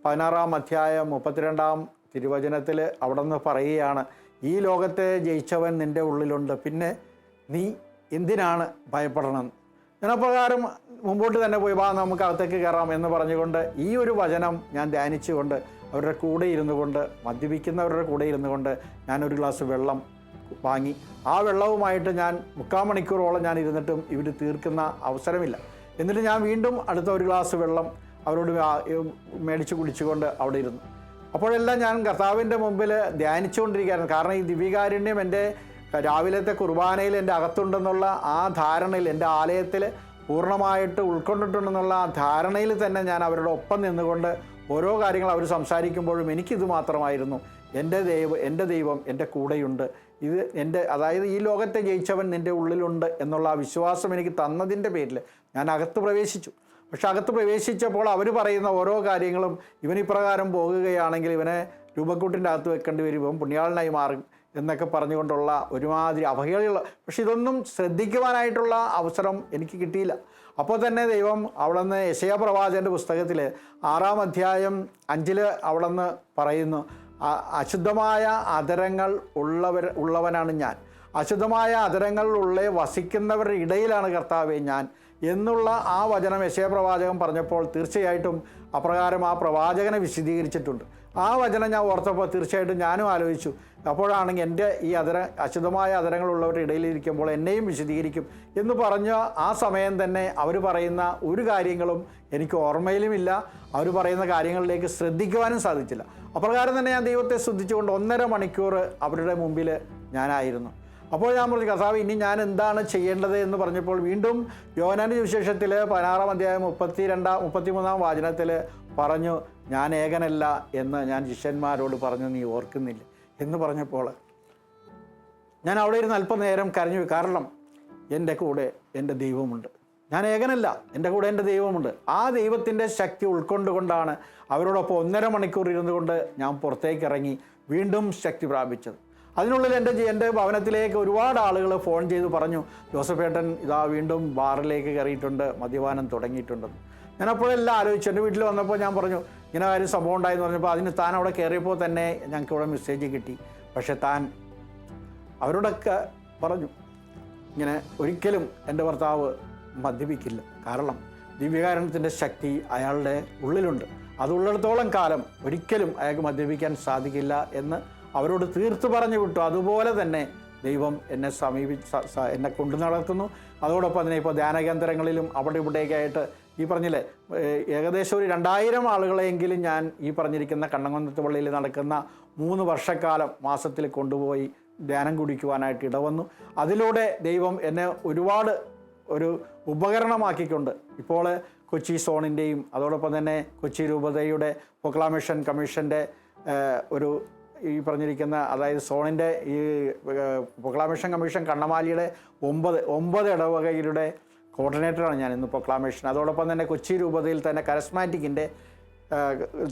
പതിനാറാം അധ്യായം മുപ്പത്തിരണ്ടാം തിരുവചനത്തിൽ അവിടെ നിന്ന് പറയുകയാണ് ഈ ലോകത്തെ ജയിച്ചവൻ നിന്റെ ഉള്ളിലുണ്ട്. പിന്നെ നീ എന്തിനാണ് ഭയപ്പെടണം? ഞാനപ്രകാരം മുമ്പോട്ട് തന്നെ പോയി വാ നമുക്ക് അകത്തേക്ക് കയറാം എന്ന് പറഞ്ഞുകൊണ്ട് ഈ ഒരു വചനം ഞാൻ ധ്യാനിച്ചുകൊണ്ട് അവരുടെ കൂടെ ഇരുന്നു കൊണ്ട് മദ്യപിക്കുന്നവരുടെ കൂടെ ഇരുന്നു കൊണ്ട് ഞാനൊരു ഗ്ലാസ് വെള്ളം വാങ്ങി. ആ വെള്ളവുമായിട്ട് ഞാൻ മുക്കാൽ മണിക്കൂറോളം ഞാൻ ഇരുന്നിട്ടും ഇവർ തീർക്കുന്ന അവസരമില്ല. എന്നിട്ട് ഞാൻ വീണ്ടും അടുത്ത ഒരു ഗ്ലാസ് വെള്ളം അവരോട് മേടിച്ച് കുടിച്ചുകൊണ്ട് അവിടെ ഇരുന്നു. അപ്പോഴെല്ലാം ഞാൻ കർത്താവിന്റെ മുമ്പിൽ ധ്യാനിച്ചുകൊണ്ടിരിക്കുകയായിരുന്നു. കാരണം ഈ ദിവ്യകാരുണ്യം എന്റെ രാവിലത്തെ കുർബാനയിൽ എന്റെ അകത്തുണ്ടെന്നുള്ള ആ ധാരണയിൽ എന്റെ ആലയത്തിൽ പൂർണമായിട്ട് ഉൾക്കൊണ്ടിട്ടുണ്ടെന്നുള്ള ആ ധാരണയിൽ തന്നെ ഞാൻ അവരുടെ ഒപ്പം നിന്നുകൊണ്ട് ഓരോ കാര്യങ്ങൾ അവർ സംസാരിക്കുമ്പോഴും എനിക്കിത് മാത്രമായിരുന്നു. എന്റെ ദൈവം എന്റെ ദൈവം എന്റെ കൂടെയുണ്ട് ഇത് എന്റെ അതായത് ഈ ലോകത്തെ ജയിച്ചവൻ നിന്റെ ഉള്ളിലുണ്ട് എന്നുള്ള ആ വിശ്വാസം എനിക്ക് തന്നതിന്റെ പേരിൽ ഞാൻ അകത്ത് പ്രവേശിച്ചു. പക്ഷെ അകത്ത് പ്രവേശിച്ചപ്പോൾ അവർ പറയുന്ന ഓരോ കാര്യങ്ങളും ഇവൻ ഇപ്രകാരം പോകുകയാണെങ്കിൽ ഇവനെ രൂപക്കൂട്ടിന്റെ അകത്ത് വെക്കേണ്ടി വരും ഇവൻ പുണ്യാളനായി മാറും എന്നൊക്കെ പറഞ്ഞുകൊണ്ടുള്ള ഒരുമാതിരി അവഹേളികൾ. പക്ഷെ ഇതൊന്നും ശ്രദ്ധിക്കുവാനായിട്ടുള്ള അവസരം എനിക്ക് കിട്ടിയില്ല. അപ്പോൾ തന്നെ ദൈവം അവിടെ നിന്ന് യശയ പ്രവാചന്റെ പുസ്തകത്തിൽ ആറാം അധ്യായം അഞ്ചിൽ അവിടെ നിന്ന് പറയുന്നു "അ- അശുദ്ധമായ അതരങ്ങൾ ഉള്ളവർ ഉള്ളവനാണ് ഞാൻ. അശുദ്ധമായ അതരങ്ങളിലുള്ള വസിക്കുന്നവരുടെ ഇടയിലാണ് കർത്താവെ ഞാൻ എന്നുള്ള ആ വചനം യശയപ്രവാചകം പറഞ്ഞപ്പോൾ തീർച്ചയായിട്ടും അപ്രകാരം ആ പ്രവാചകനെ വിശദീകരിച്ചിട്ടുണ്ട്. ആ വചനം ഞാൻ ഓർത്തപ്പോൾ തീർച്ചയായിട്ടും ഞാനും ആലോചിച്ചു. അപ്പോഴാണെങ്കിൽ എന്റെ ഈ അതര അശുദ്ധമായ അതരങ്ങളുള്ളവരുടെ ഇടയിലിരിക്കുമ്പോൾ എന്നെയും വിശദീകരിക്കും എന്ന് പറഞ്ഞ ആ സമയം തന്നെ അവർ പറയുന്ന ഒരു കാര്യങ്ങളും എനിക്ക് ഓർമ്മയിലുമില്ല. അവർ പറയുന്ന കാര്യങ്ങളിലേക്ക് ശ്രദ്ധിക്കുവാനും സാധിച്ചില്ല. അപ്രകാരം തന്നെ ഞാൻ ദൈവത്തെ ശ്രദ്ധിച്ചുകൊണ്ട് ഒന്നര മണിക്കൂർ അവരുടെ മുമ്പിൽ ഞാനായിരുന്നു. അപ്പോൾ ഞാൻ പറഞ്ഞു കർത്താവ് ഇനി ഞാൻ എന്താണ് ചെയ്യേണ്ടത്? എന്ന് പറഞ്ഞപ്പോൾ വീണ്ടും യോനാന്റെ സുവിശേഷത്തിൽ പതിനാറാം അധ്യായം മുപ്പത്തി രണ്ടാം മുപ്പത്തിമൂന്നാം വാചനത്തിൽ പറഞ്ഞു ഞാൻ ഏകനല്ല എന്ന് ഞാൻ ശിഷ്യന്മാരോട് പറഞ്ഞു നീ ഓർക്കുന്നില്ല. എന്ന് പറഞ്ഞപ്പോൾ ഞാൻ അവിടെ ഇരുന്ന് അല്പനേരം കരഞ്ഞു. കാരണം എന്റെ കൂടെ എന്റെ ദൈവമുണ്ട്. ഞാൻ ഏകനല്ല എന്റെ കൂടെ എന്റെ ദൈവമുണ്ട്. ആ ദൈവത്തിന്റെ ശക്തി ഉൾക്കൊണ്ടുകൊണ്ടാണ് അവരോടൊപ്പം ഒന്നര മണിക്കൂർ ഇരുന്നു കൊണ്ട് ഞാൻ പുറത്തേക്ക് ഇറങ്ങി വീണ്ടും ശക്തി പ്രാപിച്ചത്. അതിനുള്ളിൽ എന്റെ എന്റെ ഭവനത്തിലേക്ക് ഒരുപാട് ആളുകൾ ഫോൺ ചെയ്ത് പറഞ്ഞു ജോസഫേട്ടൻ ഇതാ വീണ്ടും ബാറിലേക്ക് കയറിയിട്ടുണ്ട് മദ്യപാനം തുടങ്ങിയിട്ടുണ്ടെന്ന് ഞാൻ അപ്പോഴെല്ലാം ആലോചിച്ചു. എന്റെ വീട്ടിൽ വന്നപ്പോൾ ഞാൻ പറഞ്ഞു ഇങ്ങനെ കാര്യം സംഭവം ഉണ്ടായെന്ന് പറഞ്ഞപ്പോൾ അതിന് താൻ അവിടെ കയറിയപ്പോൾ തന്നെ ഞങ്ങൾക്ക് ഇവിടെ മെസ്സേജ് കിട്ടി. പക്ഷേ താൻ അവരോടൊക്കെ പറഞ്ഞു ഇങ്ങനെ ഒരിക്കലും എന്റെ ഭർത്താവ് മദ്യപിക്കില്ല. കാരണം ദിവ്യകാരണത്തിന്റെ ശക്തി അയാളുടെ ഉള്ളിലുണ്ട്. അതുള്ളിടത്തോളം കാലം ഒരിക്കലും അയാൾക്ക് മദ്യപിക്കാൻ സാധിക്കില്ല എന്ന് അവരോട് തീർത്തു പറഞ്ഞു വിട്ടു. അതുപോലെ തന്നെ ദൈവം എന്നെ സമീപിച്ച് സ- സ- എന്നെ കൊണ്ടു നടക്കുന്നു അതോടൊപ്പം തന്നെ ഇപ്പോൾ ധ്യാനകേന്ദ്രങ്ങളിലും അവിടെ ഇവിടെയൊക്കെ ആയിട്ട് ഈ പറഞ്ഞില്ലേ ഏകദേശം ഒരു രണ്ടായിരം ആളുകളെയെങ്കിലും ഞാൻ ഈ പറഞ്ഞിരിക്കുന്ന കണ്ണങ്കുന്നത്ത് പള്ളിയിൽ നടക്കുന്ന മൂന്ന് വർഷക്കാലം മാസത്തിൽ കൊണ്ടുപോയി ധ്യാനം കുടിക്കുവാനായിട്ട് ഇടവന്നു. അതിലൂടെ ദൈവം എന്നെ ഒരുപാട് ഒരു ഉപകരണമാക്കിക്കൊണ്ട് ഇപ്പോൾ കൊച്ചി സോണിന്റെയും അതോടൊപ്പം തന്നെ കൊച്ചി രൂപതയുടെ പ്രൊക്ലാമേഷൻ കമ്മീഷന്റെ ഒരു ഈ പറഞ്ഞിരിക്കുന്ന അതായത് സോണിന്റെ ഈ പ്രൊക്ലാമേഷൻ കമ്മീഷൻ കണ്ണമാലിയുടെ ഒമ്പത് ഒമ്പത് ഇടവകയിലൂടെ കോർഡിനേറ്ററാണ് ഞാൻ ഇന്ന് പ്രൊക്ലാമേഷൻ അതോടൊപ്പം തന്നെ കൊച്ചി രൂപതയിൽ തന്നെ കരസ്മാറ്റിക്കിന്റെ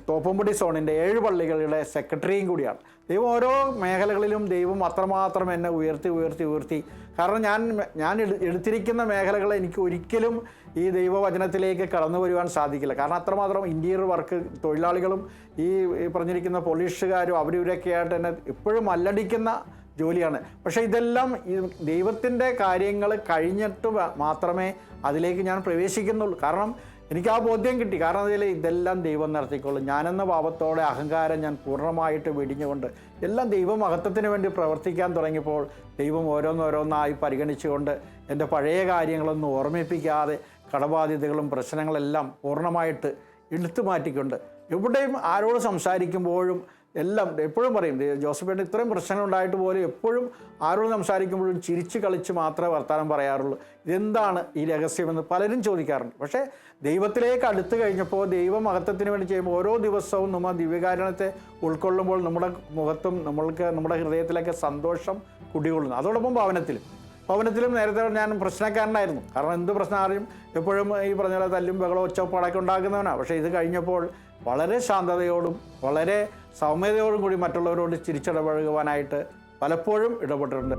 തോപ്പുംപടി സോണിന്റെ ഏഴ് പള്ളികളുടെ സെക്രട്ടറിയും കൂടിയാണ്. ദൈവം ഓരോ മേഖലകളിലും ദൈവം അത്രമാത്രം എന്നെ ഉയർത്തി ഉയർത്തി ഉയർത്തി. കാരണം ഞാൻ ഞാൻ എടു- എടുത്തിരിക്കുന്ന മേഖലകൾ എനിക്ക് ഒരിക്കലും ഈ ദൈവവചനത്തിലേക്ക് കടന്നു വരുവാൻ സാധിക്കില്ല. കാരണം അത്രമാത്രം ഇന്റീരിയർ വർക്ക് തൊഴിലാളികളും ഈ പറഞ്ഞിരിക്കുന്ന പോലീസുകാരും അവരിവരൊക്കെ ആയിട്ട് എന്നെ എപ്പോഴും അല്ലടിക്കുന്ന ജോലിയാണ്. പക്ഷേ ഇതെല്ലാം ദൈവത്തിന്റെ കാര്യങ്ങൾ കഴിഞ്ഞിട്ട് മാത്രമേ അതിലേക്ക് ഞാൻ പ്രവേശിക്കുന്നുള്ളൂ. കാരണം എനിക്ക് ആ ബോധ്യം കിട്ടി. കാരണം അതിൽ ഇതെല്ലാം ദൈവം നടത്തിക്കൊള്ളും ഞാനെന്ന പാപത്തോടെ അഹങ്കാരം ഞാൻ പൂർണമായിട്ട് വെടിഞ്ഞുകൊണ്ട് എല്ലാം ദൈവമഹത്വത്തിന് വേണ്ടി പ്രവർത്തിക്കാൻ തുടങ്ങിയപ്പോൾ ദൈവം ഓരോന്നോരോന്നായി പരിഗണിച്ചുകൊണ്ട് എന്റെ പഴയ കാര്യങ്ങളൊന്നും ഓർമ്മിപ്പിക്കാതെ കടബാധ്യതകളും പ്രശ്നങ്ങളെല്ലാം പൂർണമായിട്ട് എടുത്തു മാറ്റിക്കൊണ്ട് എവിടെയും ആരോട് സംസാരിക്കുമ്പോഴും എല്ലാം എപ്പോഴും പറയും ജോസഫ് ജോസഫേട്ടൻ ഇത്രയും പ്രശ്നങ്ങൾ ഉണ്ടായിട്ട് പോലും എപ്പോഴും ആരോട് സംസാരിക്കുമ്പോഴും ചിരിച്ച് കളിച്ച് മാത്രമേ വർത്തമാനം പറയാറുള്ളൂ. ഇതെന്താണ് ഈ രഹസ്യമെന്ന് പലരും ചോദിക്കാറുണ്ട്. പക്ഷേ ദൈവത്തിലേക്ക് അടുത്തു കഴിഞ്ഞപ്പോൾ ദൈവമഹത്വത്തിന് വേണ്ടി ചെയ്യുമ്പോൾ ഓരോ ദിവസവും നമ്മൾ ദിവ്യകാരണത്തെ ഉൾക്കൊള്ളുമ്പോൾ നമ്മുടെ മുഖത്തും നമ്മൾക്ക് നമ്മുടെ ഹൃദയത്തിലൊക്കെ സന്തോഷം കുടികൊള്ളുന്നു. അതോടൊപ്പം ഭവനത്തിലും ഭവനത്തിലും നേരത്തെ ഞാൻ പ്രശ്നക്കാരനായിരുന്നു. കാരണം എന്ത് പ്രശ്നം അറിയും എപ്പോഴും ഈ പറഞ്ഞ പോലെ തല്ലും ബഹളം ഒച്ചപ്പാടൊക്കെ ഉണ്ടാക്കുന്നവനാണ് പക്ഷേ ഇത് കഴിഞ്ഞപ്പോൾ വളരെ ശാന്തതയോടും വളരെ സൗമ്യതയോടും കൂടി മറ്റുള്ളവരോട് ചിരിച്ചിടപഴകുവാനായിട്ട് പലപ്പോഴും ഇടപെട്ടിട്ടുണ്ട്.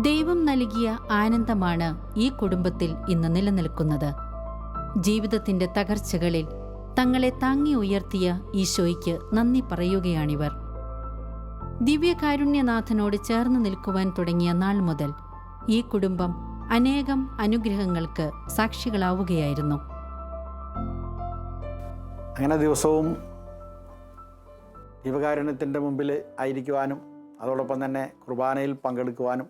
ദൈവം നൽകിയ ആനന്ദമാണ് ഈ കുടുംബത്തിൽ ഇന്ന് നിലനിൽക്കുന്നത്. ജീവിതത്തിന്റെ തകർച്ചകളിൽ തങ്ങളെ താങ്ങി ഉയർത്തിയ ഈശോയ്ക്ക് നന്ദി പറയുകയാണിവർ. ദിവ്യകാരുണ്യനാഥനോട് ചേർന്ന് നിൽക്കുവാൻ തുടങ്ങിയ നാൾ മുതൽ ഈ കുടുംബം അനേകം അനുഗ്രഹങ്ങൾക്ക് സാക്ഷികളാവുകയായിരുന്നു. അങ്ങനെ ദിവസവും ദീപകാരുണ്യത്തിന്റെ മുമ്പിൽ ആയിരിക്കുവാനും അതോടൊപ്പം തന്നെ കുർബാനയിൽ പങ്കെടുക്കുവാനും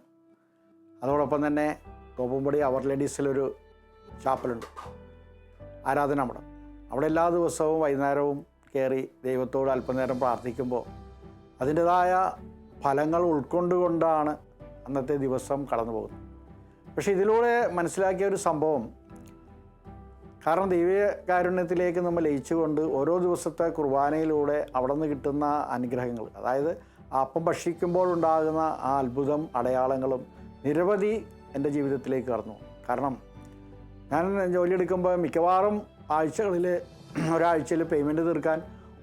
അതോടൊപ്പം തന്നെ തോപ്പുംപടി അവർ ലേഡീസിലൊരു ചാപ്പലുണ്ട്. ആരാധന മഠം. അവിടെ എല്ലാ ദിവസവും വൈകുന്നേരവും കയറി ദൈവത്തോട് അല്പനേരം പ്രാർത്ഥിക്കുമ്പോൾ അതിന്റെതായ ഫലങ്ങൾ ഉൾക്കൊണ്ടുകൊണ്ടാണ് അന്നത്തെ ദിവസം കടന്നു പോകുന്നത് പക്ഷേ ഇതിലൂടെ മനസ്സിലാക്കിയ ഒരു സംഭവം കാരണം ദൈവകാരുണ്യത്തിലേക്ക് നമ്മൾ ലയിച്ചുകൊണ്ട് ഓരോ ദിവസത്തെ കുർബാനയിലൂടെ അവിടെ നിന്ന് കിട്ടുന്ന അനുഗ്രഹങ്ങൾ. അതായത് അപ്പം ഭക്ഷിക്കുമ്പോൾ ഉണ്ടാകുന്ന ആ അത്ഭുതം അടയാളങ്ങളും നിരവധി എന്റെ ജീവിതത്തിലേക്ക് കടന്നു. കാരണം ഞാൻ ജോലിയെടുക്കുമ്പോൾ മിക്കവാറും ആഴ്ചകളിൽ ഒരാഴ്ചയിൽ പേയ്മെന്റ് തീർക്കാൻ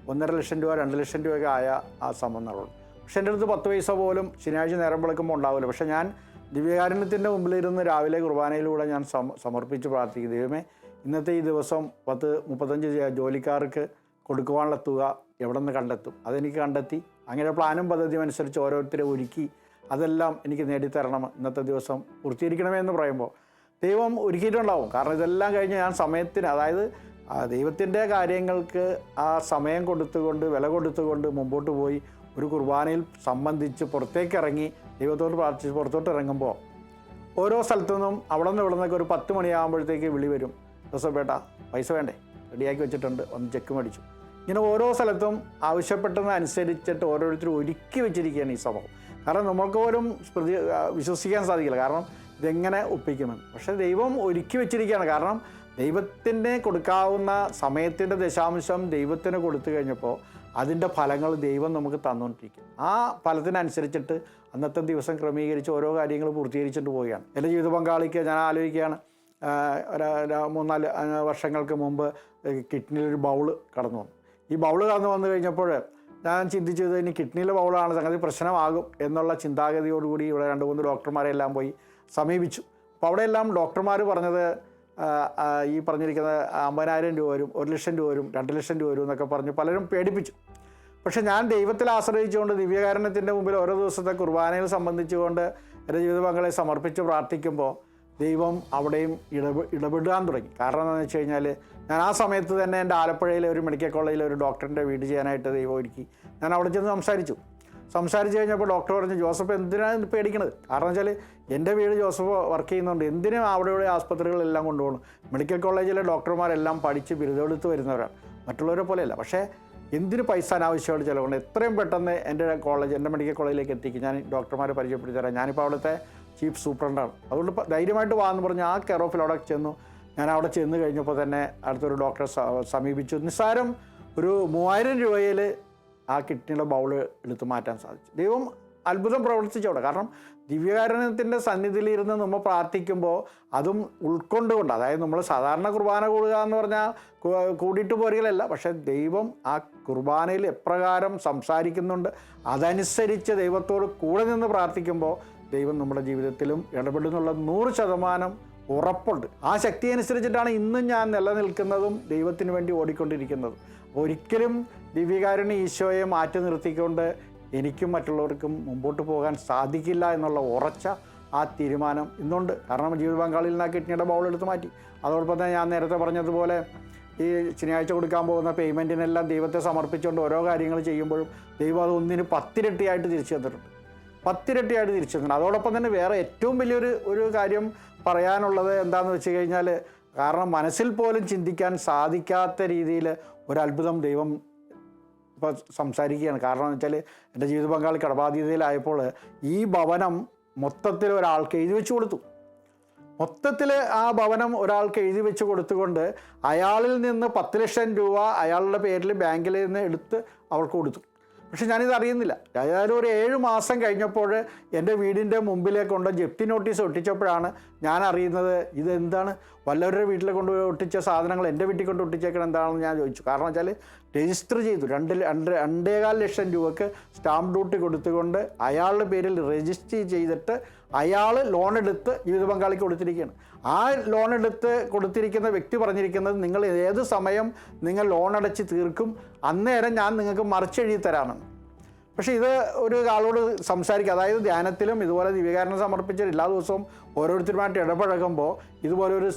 ഒന്നര ലക്ഷം രൂപ രണ്ട് ലക്ഷം രൂപയൊക്കെ ആയ ആ സംബന്ധങ്ങളുള്ളൂ പക്ഷെ എന്റെ അടുത്ത് പത്ത് പൈസ പോലും ശനിയാഴ്ച നേരം വിളക്കുമ്പോൾ ഉണ്ടാവില്ല. പക്ഷേ ഞാൻ ദിവ്യകാരുണ്യത്തിന്റെ മുമ്പിലിരുന്ന് രാവിലെ കുർബാനയിലൂടെ ഞാൻ സമർപ്പിച്ച് പ്രാർത്ഥിക്കും ദൈവമേ ഇന്നത്തെ ഈ ദിവസം പത്ത് മുപ്പത്തഞ്ച് ജോലിക്കാർക്ക് കൊടുക്കുവാനുള്ള തുക എവിടെ നിന്ന് കണ്ടെത്തും. അതെനിക്ക് കണ്ടെത്തി. അങ്ങനെ പ്ലാനും പദ്ധതിയും അനുസരിച്ച് ഓരോരുത്തരെ ഒരുക്കി അതെല്ലാം എനിക്ക് നേടിത്തരണം ഇന്നത്തെ ദിവസം പൂർത്തീകരിക്കണമേ എന്ന് പറയുമ്പോൾ ദൈവം ഒരുക്കിയിട്ടുണ്ടാവും. കാരണം ഇതെല്ലാം കഴിഞ്ഞ് ഞാൻ സമയത്തിന് അതായത് ദൈവത്തിന്റെ കാര്യങ്ങൾക്ക് ആ സമയം കൊടുത്തുകൊണ്ട് വില കൊടുത്തുകൊണ്ട് മുമ്പോട്ട് പോയി ഒരു കുർബാനയിൽ സംബന്ധിച്ച് പുറത്തേക്ക് ഇറങ്ങി ദൈവത്തോട് പ്രാർത്ഥിച്ച് പുറത്തോട്ട് ഇറങ്ങുമ്പോൾ ഓരോ സ്ഥലത്തു നിന്നും അവിടെ നിന്ന് ഇവിടെ നിന്നൊക്കെ ഒരു പത്ത് മണിയാകുമ്പോഴത്തേക്ക് വിളി വരും. ജോസഫേട്ട പൈസ വേണ്ടേ? റെഡിയാക്കി വെച്ചിട്ടുണ്ട് ഒന്ന് ചെക്ക് മേടിച്ചു. ഇങ്ങനെ ഓരോ സ്ഥലത്തും ആവശ്യപ്പെട്ടതിനനുസരിച്ചിട്ട് ഓരോരുത്തരും ഒരുക്കി വെച്ചിരിക്കുകയാണ് ഈ സ്വഭാവം കാരണം നമുക്ക് പോലും പ്രതി വിശ്വസിക്കാൻ സാധിക്കില്ല. കാരണം ഇതെങ്ങനെ ഒപ്പിക്കുമെന്ന്. പക്ഷേ ദൈവം ഒരുക്കി വെച്ചിരിക്കുകയാണ്. കാരണം ദൈവത്തിന് കൊടുക്കാവുന്ന സമയത്തിന്റെ ദശാംശം ദൈവത്തിന് കൊടുത്തു കഴിഞ്ഞപ്പോൾ അതിന്റെ ഫലങ്ങൾ ദൈവം നമുക്ക് തന്നുകൊണ്ടിരിക്കും ആ ഫലത്തിനനുസരിച്ചിട്ട് അന്നത്തെ ദിവസം ക്രമീകരിച്ച് ഓരോ കാര്യങ്ങൾ പൂർത്തീകരിച്ചിട്ട് പോവുകയാണ്. എന്റെ ജീവിത പങ്കാളിക്ക് ഞാൻ ആലോചിക്കുകയാണ് ഒരു മൂന്നാൽ വർഷങ്ങൾക്ക് മുമ്പ് കിഡ്നിയിലൊരു ബൗൾ കടന്നു വന്നു. ഈ ബൗൾ കടന്നു വന്നു കഴിഞ്ഞപ്പോൾ ഞാൻ ചിന്തിച്ചത് ഇനി കിഡ്നിയിലെ ബൗളാണ് സംഗതി പ്രശ്നമാകും എന്നുള്ള ചിന്താഗതിയോടുകൂടി ഇവിടെ രണ്ട് മൂന്ന് ഡോക്ടർമാരെ എല്ലാം പോയി സമീപിച്ചു. അപ്പോൾ അവിടെയെല്ലാം ഡോക്ടർമാർ പറഞ്ഞത് ഈ പറഞ്ഞിരിക്കുന്ന അമ്പതിനായിരം രൂപ വരും ഒരു ലക്ഷം രൂപ വരും രണ്ട് ലക്ഷം രൂപ വരും എന്നൊക്കെ പറഞ്ഞ് പലരും പേടിപ്പിച്ചു. പക്ഷെ ഞാൻ ദൈവത്തിൽ ആശ്രയിച്ചുകൊണ്ട് ദിവ്യകാരണത്തിന്റെ മുമ്പിൽ ഓരോ ദിവസത്തെ കുർബാനയിൽ സംബന്ധിച്ചുകൊണ്ട് എന്റെ ജീവിത പങ്കാളെ സമർപ്പിച്ച് പ്രാർത്ഥിക്കുമ്പോൾ ദൈവം അവിടെയും ഇടപെ ഇടപെടാൻ തുടങ്ങി. കാരണം എന്താണെന്ന് വെച്ച് കഴിഞ്ഞാൽ ഞാൻ ആ സമയത്ത് തന്നെ എന്റെ ആലപ്പുഴയിലെ ഒരു മെഡിക്കൽ കോളേജിലെ ഒരു ഡോക്ടറിന്റെ വീട് ചെയ്യാനായിട്ട് ദൈവം ഒരുക്കി. ഞാൻ അവിടെ ചെന്ന് സംസാരിച്ചു. സംസാരിച്ച് കഴിഞ്ഞപ്പോൾ ഡോക്ടർ പറഞ്ഞു ജോസഫ് എന്തിനാണ് പേടിക്കണത്? കാരണം വെച്ചാൽ എന്റെ വീട് ജോസഫ് വർക്ക് ചെയ്യുന്നുണ്ട്. എന്തിനും അവിടെ ഇവിടെ ആസ്പത്രികളെല്ലാം കൊണ്ടുപോകണം. മെഡിക്കൽ കോളേജിലെ ഡോക്ടർമാരെല്ലാം പഠിച്ച് ബിരുദമെടുത്ത് വരുന്നവരാണ്. മറ്റുള്ളവരെ പോലെയല്ല. പക്ഷേ എന്തിന് പൈസ അനാവശ്യമായിട്ട് ചിലവുണ്ട് എത്രയും പെട്ടെന്ന് എന്റെ കോളേജ് എന്റെ മെഡിക്കൽ കോളേജിലേക്ക് എത്തിക്കും. ഞാൻ ഡോക്ടർമാരെ പരിചയപ്പെടുത്തി തരാം. ഞാനിപ്പോൾ അവിടുത്തെ ചീഫ് സൂപ്രണ്ടാണ്. അതുകൊണ്ട് ധൈര്യമായിട്ട് വാ എന്ന് പറഞ്ഞ് ആ കെയർ ഓഫിൽ അവിടെ ചെന്നു. ഞാൻ അവിടെ ചെന്ന് കഴിഞ്ഞപ്പോൾ തന്നെ അടുത്തൊരു ഡോക്ടറെ സമീപിച്ചു. നിസ്സാരം ഒരു മൂവായിരം രൂപയിൽ ആ കിഡ്നിയുടെ ബൗൾ എടുത്ത് മാറ്റാൻ സാധിച്ചു. ദൈവം അത്ഭുതം പ്രവർത്തിച്ചു അവിടെ കാരണം ദിവ്യകാരണത്തിന്റെ സന്നിധിയിൽ ഇരുന്ന് നമ്മൾ പ്രാർത്ഥിക്കുമ്പോൾ അതും ഉൾക്കൊണ്ടുകൊണ്ട് അതായത് നമ്മൾ സാധാരണ കുർബാന കൂടുക എന്ന് പറഞ്ഞാൽ കൂടിയിട്ട് പോരുകയല്ല. പക്ഷേ ദൈവം ആ കുർബാനയിൽ എപ്രകാരം സംസാരിക്കുന്നുണ്ട് അതനുസരിച്ച് ദൈവത്തോട് കൂടെ നിന്ന് പ്രാർത്ഥിക്കുമ്പോൾ ദൈവം നമ്മുടെ ജീവിതത്തിലും ഇടപെടുന്നുള്ള നൂറ് ശതമാനം ഉറപ്പുണ്ട്. ആ ശക്തി അനുസരിച്ചിട്ടാണ് ഇന്നും ഞാൻ നിലനിൽക്കുന്നതും ദൈവത്തിന് വേണ്ടി ഓടിക്കൊണ്ടിരിക്കുന്നതും. ഒരിക്കലും ദിവ്യകാരുണ്യ ഈശോയെ മാറ്റി നിർത്തിക്കൊണ്ട് എനിക്കും മറ്റുള്ളവർക്കും മുമ്പോട്ട് പോകാൻ സാധിക്കില്ല എന്നുള്ള ഉറച്ച ആ തീരുമാനം ഇന്നുണ്ട്. കാരണം ജീവിത പങ്കാളിയിൽ നിന്ന് ആ കിഡ്നിയുടെ എടുത്ത് മാറ്റി. അതോടൊപ്പം തന്നെ ഞാൻ നേരത്തെ പറഞ്ഞതുപോലെ ഈ ശനിയാഴ്ച കൊടുക്കാൻ പോകുന്ന പേയ്മെന്റിനെല്ലാം ദൈവത്തെ സമർപ്പിച്ചുകൊണ്ട് ഓരോ കാര്യങ്ങൾ ചെയ്യുമ്പോഴും ദൈവം അത് ഒന്നിന് പത്തിരട്ടിയായിട്ട് തിരിച്ചു തന്നിട്ടുണ്ട്. പത്തിരട്ടിയായിട്ട് തിരിച്ചു അതോടൊപ്പം തന്നെ വേറെ ഏറ്റവും വലിയൊരു ഒരു കാര്യം പറയാനുള്ളത് എന്താണെന്ന് വെച്ച് കഴിഞ്ഞാൽ കാരണം മനസ്സിൽ പോലും ചിന്തിക്കാൻ സാധിക്കാത്ത രീതിയിൽ ഒരു അത്ഭുതം ദൈവം ഇപ്പോൾ സംസാരിക്കുകയാണ്. കാരണം എന്ന് വെച്ചാൽ എന്റെ ജീവിത പങ്കാളി കടബാധ്യതയിലായപ്പോൾ ഈ ഭവനം മൊത്തത്തിൽ ഒരാൾക്ക് എഴുതി വെച്ച് കൊടുത്തു. മൊത്തത്തിൽ ആ ഭവനം ഒരാൾക്ക് എഴുതി വെച്ച് കൊടുത്തുകൊണ്ട് അയാളിൽ നിന്ന് പത്ത് ലക്ഷം രൂപ അയാളുടെ പേരിൽ ബാങ്കിൽ നിന്ന് എടുത്ത് അവൾക്ക് കൊടുത്തു. പക്ഷെ ഞാനിത് അറിയുന്നില്ല. ഏതായാലും ഒരു ഏഴ് മാസം കഴിഞ്ഞപ്പോൾ എന്റെ വീടിന്റെ മുമ്പിലേക്ക് കൊണ്ട് ജപ്തി നോട്ടീസ് ഒട്ടിച്ചപ്പോഴാണ് ഞാൻ അറിയുന്നത് ഇതെന്താണ് വല്ലവരുടെ വീട്ടിലെ കൊണ്ട് ഒട്ടിച്ച സാധനങ്ങൾ എന്റെ വീട്ടിൽ കൊണ്ട് ഒട്ടിച്ചേക്കണം എന്താണെന്ന് ഞാൻ ചോദിച്ചു. കാരണം വെച്ചാൽ രജിസ്റ്റർ ചെയ്തു. രണ്ട് രണ്ട് രണ്ടേകാൽ ലക്ഷം രൂപക്ക് സ്റ്റാമ്പ് ഡ്യൂട്ടി കൊടുത്തുകൊണ്ട് അയാളുടെ പേരിൽ രജിസ്റ്റർ ചെയ്തിട്ട് അയാൾ ലോൺ എടുത്ത് ജീവിത പങ്കാളിക്ക് കൊടുത്തിരിക്കുകയാണ്. ആ ലോൺ എടുത്ത് കൊടുത്തിരിക്കുന്ന വ്യക്തി പറഞ്ഞിരിക്കുന്നത് നിങ്ങൾ ഏത് സമയം നിങ്ങൾ ലോൺ അടച്ച് തീർക്കും അന്നേരം ഞാൻ നിങ്ങൾക്ക് മറിച്ചെഴുതി തരാമെന്ന്. പക്ഷേ ഇത് ഒരു ആളോട് സംസാരിക്കുക അതായത് ധ്യാനത്തിലും ഇതുപോലെ ദിവ്യകാരണം സമർപ്പിച്ച എല്ലാ ദിവസവും ഓരോരുത്തരുമായിട്ട് ഇടപഴകുമ്പോൾ ഇതുപോലെ ഒരു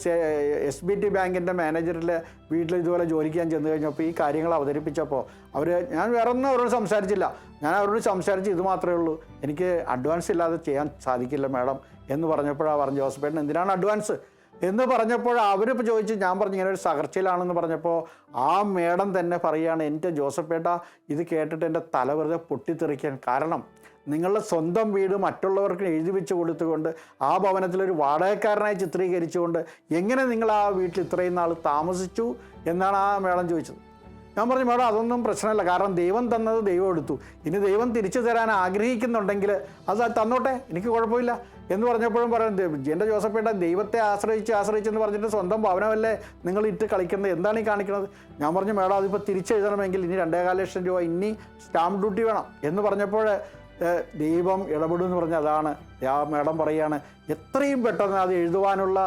എസ് ബി ടി ബാങ്കിന്റെ മാനേജറിലെ വീട്ടിൽ ഇതുപോലെ ജോലിക്കാൻ ചെന്ന് കഴിഞ്ഞപ്പോൾ ഈ കാര്യങ്ങൾ അവതരിപ്പിച്ചപ്പോൾ അവർ ഞാൻ വേറെ ഒന്നും അവരോട് സംസാരിച്ചില്ല. ഞാൻ അവരോട് സംസാരിച്ച് ഇത് മാത്രമേ ഉള്ളൂ. എനിക്ക് അഡ്വാൻസ് ഇല്ലാതെ ചെയ്യാൻ സാധിക്കില്ല മാഡം എന്ന് പറഞ്ഞപ്പോഴാണ് പറഞ്ഞു ജോസഫേട്ടൻ എന്തിനാണ് അഡ്വാൻസ് എന്ന് പറഞ്ഞപ്പോൾ അവരിപ്പോൾ ചോദിച്ചു ഞാൻ പറഞ്ഞു ഇങ്ങനെ ഒരു തകർച്ചയിലാണെന്ന് പറഞ്ഞപ്പോൾ ആ മേഡം തന്നെ പറയുകയാണ് എന്റെ ജോസഫേട്ട ഇത് കേട്ടിട്ട് എന്റെ തല വെറുതെ പൊട്ടിത്തെറിക്കാൻ കാരണം നിങ്ങളുടെ സ്വന്തം വീട് മറ്റുള്ളവർക്ക് എഴുതി വെച്ച് കൊടുത്തുകൊണ്ട് ആ ഭവനത്തിലൊരു വാടകക്കാരനായി ചിത്രീകരിച്ചുകൊണ്ട് എങ്ങനെ നിങ്ങൾ ആ വീട്ടിൽ ഇത്രയും നാൾ താമസിച്ചു? എന്നാണ് ആ മേഡം ചോദിച്ചത്. ഞാൻ പറഞ്ഞു മേഡം അതൊന്നും പ്രശ്നമല്ല. കാരണം ദൈവം തന്നത് ദൈവം എടുത്തു. ഇനി ദൈവം തിരിച്ചു തരാൻ ആഗ്രഹിക്കുന്നുണ്ടെങ്കിൽ അത് തന്നോട്ടെ. എനിക്ക് കുഴപ്പമില്ല. എന്ന് പറഞ്ഞപ്പോഴും പറയുന്നത് എന്റെ ജോസഫേട്ട ദൈവത്തെ ആശ്രയിച്ച് ആശ്രയിച്ചെന്ന് പറഞ്ഞിട്ട് സ്വന്തം ഭവനമല്ലേ നിങ്ങൾ ഇട്ട് കളിക്കുന്നത്? എന്താണ് ഈ കാണിക്കുന്നത്? ഞാൻ പറഞ്ഞു മേഡം അതിപ്പോൾ തിരിച്ചെഴുതണമെങ്കിൽ ഇനി രണ്ടേകാല ലക്ഷം രൂപ ഇനി സ്റ്റാമ്പ് ഡ്യൂട്ടി വേണം. എന്ന് പറഞ്ഞപ്പോൾ ദൈവം ഇടപെടും എന്ന് പറഞ്ഞാൽ അതാണ്. ആ മേഡം പറയുകയാണ് എത്രയും പെട്ടെന്ന് അത് എഴുതുവാനുള്ള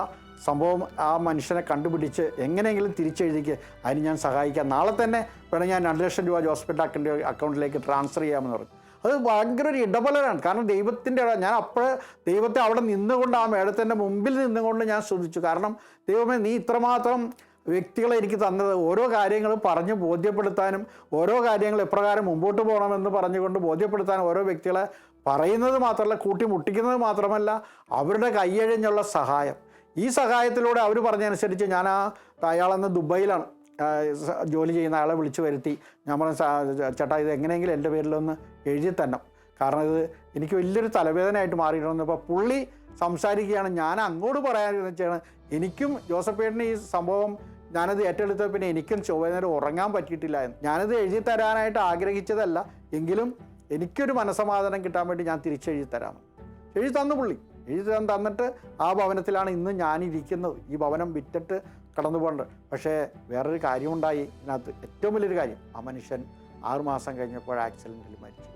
സംഭവം ആ മനുഷ്യനെ കണ്ടുപിടിച്ച് എങ്ങനെയെങ്കിലും തിരിച്ചെഴുതിക്ക് അതിന് ഞാൻ സഹായിക്കാം. നാളെ തന്നെ വേണം ഞാൻ രണ്ട് ലക്ഷം രൂപ ഹോസ്പിറ്റൽ അക്കൗണ്ട് അക്കൗണ്ടിലേക്ക് ട്രാൻസ്ഫർ ചെയ്യാമെന്ന് പറഞ്ഞു. അത് ഭയങ്കര ഒരു ഇടപെടലാണ്. കാരണം ദൈവത്തിന്റെ ഞാൻ അപ്പോൾ ദൈവത്തെ അവിടെ നിന്നുകൊണ്ട് ആ മേടത്തിന്റെ മുമ്പിൽ നിന്നുകൊണ്ട് ഞാൻ ശ്രദ്ധിച്ചു. കാരണം ദൈവമേ നീ ഇത്രമാത്രം വ്യക്തികളെ എനിക്ക് തന്നത് ഓരോ കാര്യങ്ങളും പറഞ്ഞ് ബോധ്യപ്പെടുത്താനും ഓരോ കാര്യങ്ങൾ എപ്രകാരം മുമ്പോട്ട് പോകണമെന്ന് പറഞ്ഞുകൊണ്ട് ബോധ്യപ്പെടുത്താനും ഓരോ വ്യക്തികളെ പറയുന്നത് മാത്രമല്ല കൂട്ടി മുട്ടിക്കുന്നത് മാത്രമല്ല അവരുടെ കൈയഴിഞ്ഞുള്ള സഹായം. ഈ സഹായത്തിലൂടെ അവർ പറഞ്ഞതനുസരിച്ച് ഞാൻ ആ അയാളെന്ന് ദുബൈയിലാണ്. ജോലി ചെയ്യുന്ന ആളെ വിളിച്ചു വരുത്തി. ഞാൻ പറഞ്ഞു ചേട്ടാ ഇത് എങ്ങനെയെങ്കിലും എന്റെ പേരിലൊന്ന് എഴുതി തന്നെ കാരണം ഇത് എനിക്ക് വലിയൊരു തലവേദനയായിട്ട് മാറിയിട്ടുണ്ട്. അപ്പോൾ പുള്ളി സംസാരിക്കുകയാണ്. ഞാൻ അങ്ങോട്ട് പറയാനെന്ന് വെച്ചാണ് എനിക്കും ജോസഫേട്ടിന് ഈ സംഭവം ഞാനത് ഏറ്റെടുത്ത പിന്നെ എനിക്കും ചൊവ്വ നേരം ഉറങ്ങാൻ പറ്റിയിട്ടില്ല എന്ന്. ഞാനത് എഴുതി തരാനായിട്ട് ആഗ്രഹിച്ചതല്ല. എങ്കിലും എനിക്കൊരു മനസമാധാനം കിട്ടാൻ വേണ്ടി ഞാൻ തിരിച്ചെഴുതി തരാം എഴുതി തന്നു പുള്ളി. എഴുതി തന്ന് തന്നിട്ട് ആ ഭവനത്തിലാണ് ഇന്ന് ഞാനിരിക്കുന്നത്. ഈ ഭവനം വിറ്റിട്ട് കടന്നു പോകേണ്ടത്. പക്ഷേ വേറൊരു കാര്യമുണ്ടായി. ഇതിനകത്ത് ഏറ്റവും വലിയൊരു കാര്യം. ആ മനുഷ്യൻ ആറുമാസം കഴിഞ്ഞപ്പോൾ ആക്സിഡന്റിൽ മരിച്ചു.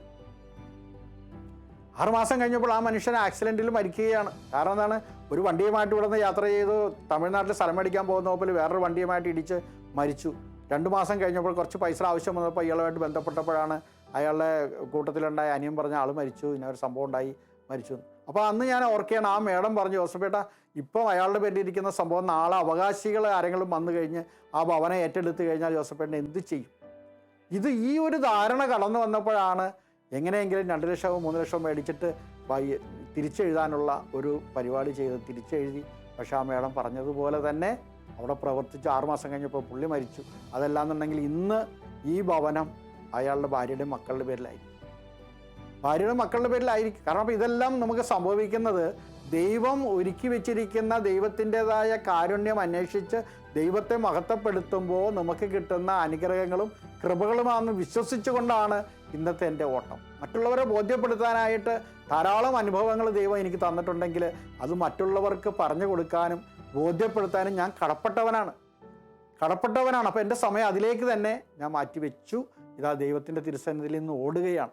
ആറുമാസം കഴിഞ്ഞപ്പോൾ ആ മനുഷ്യൻ ആക്സിഡന്റിൽ മരിക്കുകയാണ്. കാരണം എന്താണ്? ഒരു വണ്ടിയുമായിട്ട് ഇവിടെ നിന്ന് യാത്ര ചെയ്ത് തമിഴ്നാട്ടിൽ സ്ഥലം മേടിക്കാൻ പോകുന്ന പോലെ വേറൊരു വണ്ടിയുമായിട്ട് ഇടിച്ച് മരിച്ചു. രണ്ട് മാസം കഴിഞ്ഞപ്പോൾ കുറച്ച് പൈസ ആവശ്യം വന്നപ്പോൾ ഇയാളുമായിട്ട് ബന്ധപ്പെട്ടപ്പോഴാണ് അയാളുടെ കൂട്ടത്തിലുണ്ടായ അനിയൻ പറഞ്ഞ ആൾ മരിച്ചു. ഇങ്ങനെ ഒരു സംഭവം ഉണ്ടായി. മരിച്ചു. അപ്പോൾ അന്ന് ഞാൻ ഓർക്കുകയാണ് ആ മേഡം പറഞ്ഞു ജോസഫേട്ട ഇപ്പം അയാളുടെ പേരിലിരിക്കുന്ന സംഭവം നാളെ അവകാശികൾ ആരെങ്കിലും വന്നു കഴിഞ്ഞ് ആ ഭവനം ഏറ്റെടുത്തു കഴിഞ്ഞാൽ ജോസഫേട്ടൻ എന്ത് ചെയ്യും? ഇത് ഈ ഒരു ധാരണ കടന്നു വന്നപ്പോഴാണ് എങ്ങനെയെങ്കിലും രണ്ട് ലക്ഷവും മൂന്ന് ലക്ഷവും മേടിച്ചിട്ട് തിരിച്ചെഴുതാനുള്ള ഒരു പരിപാടി ചെയ്ത് തിരിച്ചെഴുതി. പക്ഷേ ആ മേഡം പറഞ്ഞതുപോലെ തന്നെ അവിടെ പ്രവർത്തിച്ച് ആറുമാസം കഴിഞ്ഞപ്പോൾ പുള്ളി മരിച്ചു. അതല്ലാന്നുണ്ടെങ്കിൽ ഇന്ന് ഈ ഭവനം അയാളുടെ ഭാര്യയുടെയും മക്കളുടെ പേരിലായിരിക്കും. ഭാര്യയുടെ മക്കളുടെ പേരിലായിരിക്കും. കാരണം അപ്പോൾ ഇതെല്ലാം നമുക്ക് സംഭവിക്കുന്നത് ദൈവം ഒരുക്കി വെച്ചിരിക്കുന്ന ദൈവത്തിന്റെതായ കാരുണ്യം അന്വേഷിച്ച് ദൈവത്തെ മഹത്വപ്പെടുത്തുമ്പോൾ നമുക്ക് കിട്ടുന്ന അനുഗ്രഹങ്ങളും കൃപകളുമാണെന്ന് വിശ്വസിച്ചുകൊണ്ടാണ് ഇന്നത്തെ എന്റെ ഓട്ടം. മറ്റുള്ളവരെ ബോധ്യപ്പെടുത്താനായിട്ട് ധാരാളം അനുഭവങ്ങൾ ദൈവം എനിക്ക് തന്നിട്ടുണ്ടെങ്കിൽ അത് മറ്റുള്ളവർക്ക് പറഞ്ഞു കൊടുക്കാനും ബോധ്യപ്പെടുത്താനും ഞാൻ കടപ്പെട്ടവനാണ്. കടപ്പെട്ടവനാണ്. അപ്പോൾ എന്റെ സമയം അതിലേക്ക് തന്നെ ഞാൻ മാറ്റിവെച്ചു. ഇതാ ദൈവത്തിന്റെ തിരുസന്നിധിയിൽ നിന്ന് ഓടുകയാണ്.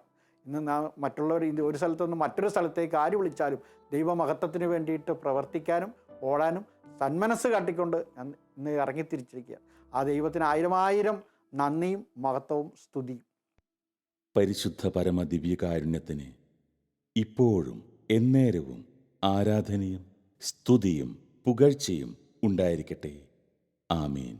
ഇന്ന് നാം മറ്റുള്ളവർ ഇത് ഒരു സ്ഥലത്തുനിന്ന് മറ്റൊരു സ്ഥലത്തേക്ക് ആര് വിളിച്ചാലും ദൈവമഹത്വത്തിന് വേണ്ടിയിട്ട് പ്രവർത്തിക്കാനും ഓടാനും സന്മനസ് കാട്ടിക്കൊണ്ട് ഞാൻ ഇന്ന് ഇറങ്ങിത്തിരിച്ചിരിക്കുക ആ ദൈവത്തിന് ആയിരമായിരം നന്ദിയും മഹത്വവും സ്തുതിയും. പരിശുദ്ധ പരമ ദിവ്യകാരുണ്യത്തിന് ഇപ്പോഴും എന്നേരവും ആരാധനയും സ്തുതിയും പുകഴ്ചയും ഉണ്ടായിരിക്കട്ടെ. ആമീൻ.